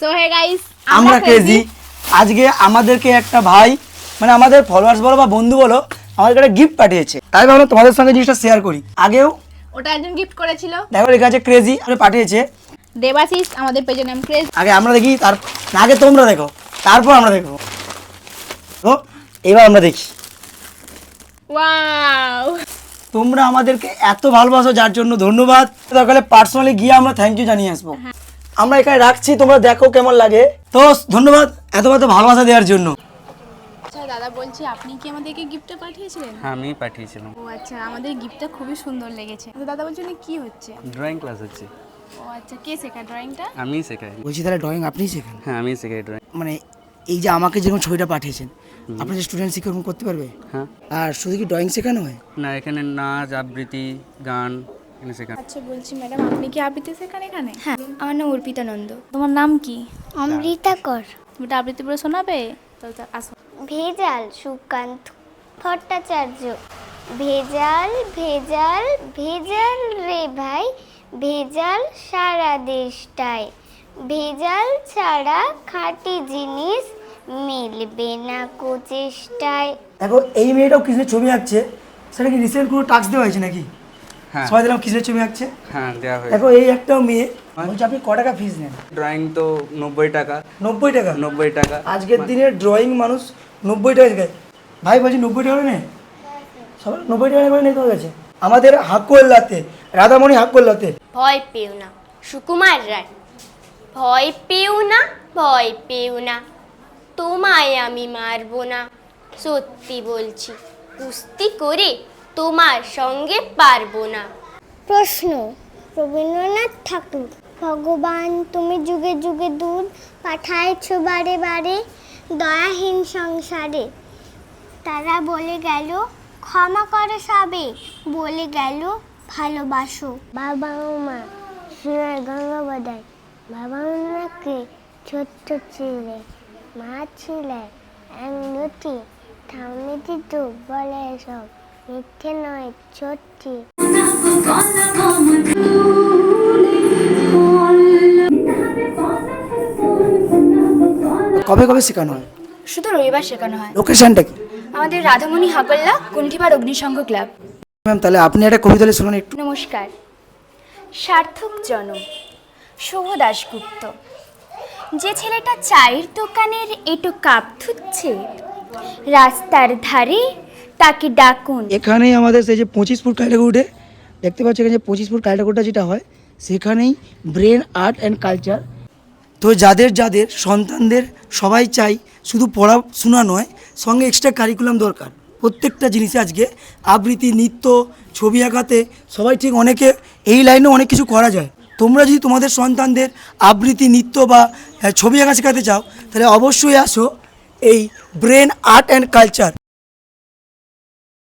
So hey guys আমরা crazy আজকে আমাদেরকে একটা ভাই মানে আমাদের ফলোয়ার্স বলো বা বন্ধু বলো আমাদের একটা গিফট পাঠিয়েছে। তাই ভাবলাম তোমাদের সঙ্গে জিনিসটা শেয়ার করি। আগেও ওটা একজন গিফট করেছিল। দেখো লেখা আছে ক্রেজি আর পাঠিয়েছে। দেবাশিস আমাদের পেজের নাম ক্রেজ আগে আমরা দেখি তার আগে তোমরা দেখো তারপর আমরা দেখব। তো এবার আমরা দেখি। ওয়াও তোমরা আমাদেরকে এত ভালোবাসো যার জন্য ধন্যবাদ। দরকার পার্সোনালি গিয়ে আমরা থ্যাংক ইউ জানিয়ে আসব। আমরা এখানে রাখছি তোমরা দেখো কেমন লাগে। তো ধন্যবাদ এত এত ভালোবাসা দেওয়ার জন্য। আচ্ছা দাদা বলছি আপনি কি আমাদেরকে গিফটটা পাঠিয়েছিলেন? হ্যাঁ আমি পাঠিয়েছিলাম। ও আচ্ছা আমাদের গিফটটা খুবই সুন্দর লেগেছে। তো দাদা বলছেন কি হচ্ছে? ড্রয়িং ক্লাস হচ্ছে। ও আচ্ছা কে শেখা ড্রয়িংটা আমিই শেখাই। বলছি তাহলে ড্রয়িং আপনিই শেখেন? হ্যাঁ আমিই শেখাই ড্রয়িং মানে এই যে আমাকে যেরকম ছবিটা পাঠিয়েছেন আপনার যে স্টুডেন্ট শিক্ষক করতে পারবে? হ্যাঁ। আর শুধু কি ড্রয়িং শেখানো হয়? না এখানে নাচ আবৃত্তি গান এখানে শেখানো আচ্ছা বলছি ম্যাডাম আপনি কি আবৃত্তি শেখান এখানে? হ্যাঁ আমার নাম অর্পিতা নন্দ। তোমার নাম কি? অমৃতা কর। তুমি আবৃত্তি করে শোনাবে? তো তা আসো। ভেজাল সুকান্ত ভট্টাচার্য। ভেজাল ভেজাল ভেজাল রে ভাই ভেজাল সারা দেশটায়। ভেজাল ছাড়া খাঁটি জিনিস মিলবে না কোচেষ্টায় দেখো এই মেয়েটাও কৃষ্ণের ছবি আঁকছে? সেটা কি রিসেন্ট কোনো টাস্ক দেওয়া হয়েছে নাকি? সবাই দিলাম কৃষ্ণের ছবি আঁকছে? হ্যাঁ দেওয়া হয়েছে। দেখো এই একটাও মেয়ে। বলছি আপনি ক টাকা ফিস নেন? ড্রয়িং তো নব্বই টাকা। নব্বই টাকা? নব্বই টাকা। আজকের দিনে ড্রয়িং মানুষ নব্বই টাকা শেখায় ভাই বলছি নব্বই টাকা নেই? সবাই নব্বই টাকা করে তোমার আমাদের হাকুয়াল্লাতে রাধামণি হাকুয়াল্লাতে ভয় পেও না সুকুমার রায়। ভয় পেও না ভয় পেও না তোমায় আমি মারবো না। সত্যি বলছি কুস্তি করে তোমার সঙ্গে পারব না। প্রশ্ন রবীন্দ্রনাথ ঠাকুর ভগবান তুমি যুগে যুগে দূর পাঠাইছ বারে বারে দয়াহীন সংসারে। তারা বলে গেল ক্ষমা করো সবে বলে গেল ভালোবাসো। বাবা ও মা শিবের গঙ্গাবদায় বাবা ওনাকে ছোট্ট ছিলে মা ছিলে এক নতি ঠাউনিটি তো বলে সব। মিথ্যে নয় সত্যি। কবে কবে শেখানো হয়? শুধু রবিবার শেখানো হয়। লোকেশনটা কি? আমাদের রাধামণি হাকল্লা কুণ্ঠিবার অগ্নিসংঘ ক্লাব। ম্যাম তাহলে আপনি একটা কবিতা শোনান একটু। নমস্কার। সার্থক জনম শুভ দাশগুপ্ত। যে ছেলেটা চায়ের দোকানের এটো কাপ ধুচ্ছে রাস্তার ধারে তাকে ডাকুন। এখানেই আমাদের সেই যে পঁচিশ ফুট কালিটাকুটে দেখতে পাচ্ছি এখানে যে পঁচিশ ফুট কালিটাকুটটা যেটা হয়, সেখানেই ব্রেন আর্ট অ্যান্ড কালচার তো যাদের যাদের সন্তানদের সবাই চাই শুধু পড়াশোনা নয়, সঙ্গে এক্সট্রা কারিকুলাম দরকার। প্রত্যেকটা জিনিসে আজকে আবৃত্তি, নৃত্য, ছবি আঁকাতে সবাই ঠিক অনেকে এই লাইনে অনেক কিছু করা যায়। তোমরা যদি তোমাদের সন্তানদের আবৃত্তি, নৃত্য বা ছবি আঁকা শেখাতে চাও, তাহলে অবশ্যই আসো এই ব্রেন আর্ট অ্যান্ড কালচার